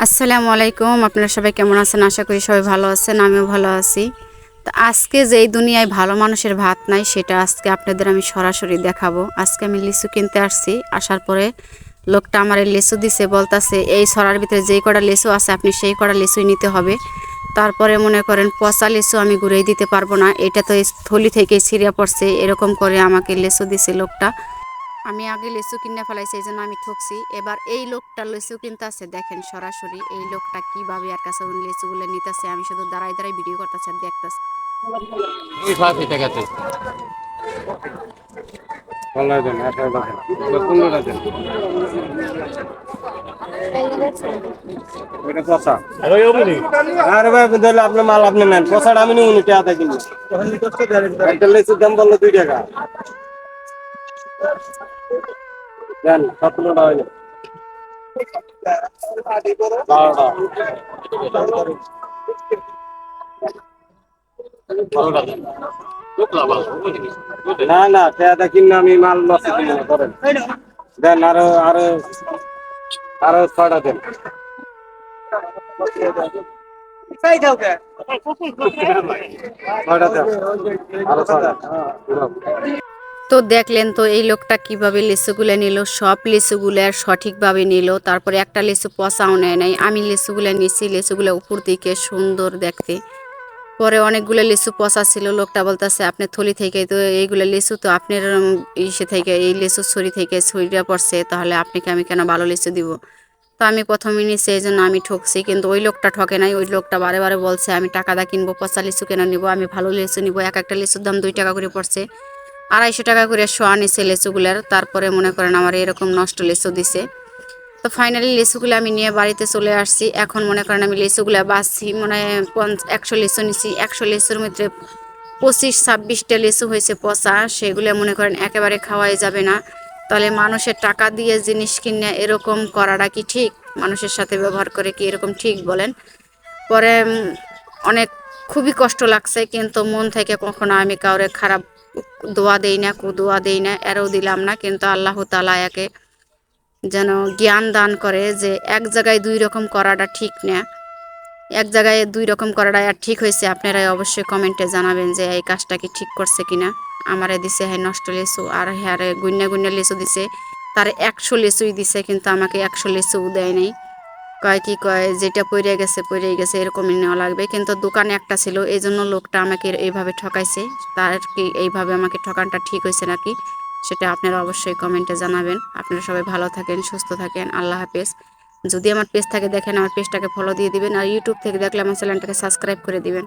আসসালামু আলাইকুম, আপনারা সবাই কেমন আছেন? আশা করি সবাই ভালো আছেন, আমিও ভালো আছি। তো আজকে যে এই দুনিয়ায় ভালো মানুষের ভাত নাই, সেটা আজকে আপনাদের আমি সরাসরি দেখাবো। আজকে আমি লিচু কিনতে আসছি, আসার পরে লোকটা আমার এই লিচু দিছে, বলতাছে, এই সরার ভিতরে যেই কটা লিচু আছে, আপনি সেই কটা লিচুই নিতে হবে। তারপরে মনে করেন, পচা লিচু আমি ঘুরেই দিতে পারব না, এটা তো থলি থেকে ছিঁড়ে পড়ছে। এরকম করে আমাকে লিচু দিছে লোকটা। আমি আগে লিচু কিনে ফেলাইছি এই জন্য আমি ঠকছি। এবার এই লোকটা লিচু কিনতে আছে দেখেন সরাসরি এই লোকটা কীভাবে আর কাছে লেচু লিচুগুলো নিতেছে আমি শুধু দাঁড়াই দাঁড়াই ভিডিও করতেছি আর দেখতেছি। আপনার মাল আপনি নেন। পচাটা আমি নিই উনি টাকা কিনি একটা লেচুর দাম বলল দুই টাকা। দেন সতেরোটা হইলে না না টাকাটা কিনে আমি মাল লসে করেন দেন আরও আরও আরও ছয়টা দেন। ছয়টা দেন। আরও ছয়টা। তো দেখলেন তো এই লোকটা কীভাবে লিচুগুলো নিল, সব লিচুগুলো আর সঠিকভাবে নিল, তারপরে একটা লিচু পচাও নেয় নাই। আমি লিচুগুলো নিছি লিচুগুলো উপর দিকে সুন্দর দেখতে। পরে অনেকগুলো লিচু পচা ছিল লোকটা বলতেছে, আপনি থলি থেকে তো এইগুলো লিচু তো আপনার ইসে থেকে, এই লিচু ছড়ি থেকে ছড়িয়ে পড়ছে, তাহলে আপনাকে আমি কেন ভালো লিচু দিব? তো আমি প্রথমে নিছি, এই জন্য আমি ঠকছি, কিন্তু ওই লোকটা ঠকে নাই। ওই লোকটা বারে বারে বলছে, আমি টাকা দা কিনবো, পচা লিচু কেন নিব? আমি ভালো লিচু নিব, এক একটা লিচুর দাম দুই টাকা করে পড়ছে। আড়াইশো টাকা করে শোয়া নিছে লিচুগুলার, তারপরে মনে করেন আমার এরকম নষ্ট লেচু দিছে। তো ফাইনালি লিচুগুলো আমি নিয়ে বাড়িতে চলে আসছি। এখন মনে করেন আমি লিচুগুলো বাঁচছি, মনে পঞ্চ- একশো লেচু নিছি। একশো লেচুর মধ্যে পঁচিশ, ছাব্বিশটা লেচু হয়েছে পচা, সেগুলো মনে করেন একেবারে খাওয়াই যাবে না। তাহলে মানুষের টাকা দিয়ে জিনিস কিনে এরকম করাটা কি ঠিক? মানুষের সাথে ব্যবহার করে কি এরকম ঠিক বলেন? পরে অনেক খুবই কষ্ট লাগছে, কিন্তু মন থেকে কখনো আমি কাউরে খারাপ দোয়া দেই না কুদোয়া দেই না, এরও দিলাম না, কিন্তু আল্লাহ তালা একে যেন জ্ঞান দান করে যে এক জায়গায় দুই রকম করাটা ঠিক না। এক জায়গায় দুই রকম করাটা আর ঠিক হয়েছে আপনারা অবশ্যই কমেন্টে জানাবেন যে এই কাজটা কি ঠিক করছে কিনা। আমারে দিছে হ্যাঁ নষ্ট লিচু আর হ্যাঁ গুন্যা গুন্যা লিচু দিছে, তার একশো লিচুই দিছে, কিন্তু আমাকে একশো লিচু দেয় নাই। কয় কি কয়, যেটা পড়ে গেছে পড়ে গেছে, এরকমই নেওয়া লাগবে। কিন্তু দোকানে একটা ছিল এই জন্য লোকটা আমাকে এইভাবে ঠকাইছে। তার কি এইভাবে আমাকে ঠকানটা ঠিক হয়েছে নাকি, সেটা আপনারা অবশ্যই কমেন্টে জানাবেন। আপনারা সবাই ভালো থাকেন, সুস্থ থাকেন, আল্লাহ হাফেজ। যদি আমার পেজ থাকে, দেখেন, আমার পেজটাকে ফলো দিয়ে দিবেন। আর ইউটিউব থেকে দেখলে আমার চ্যানেলটাকে সাবস্ক্রাইব করে দিবেন।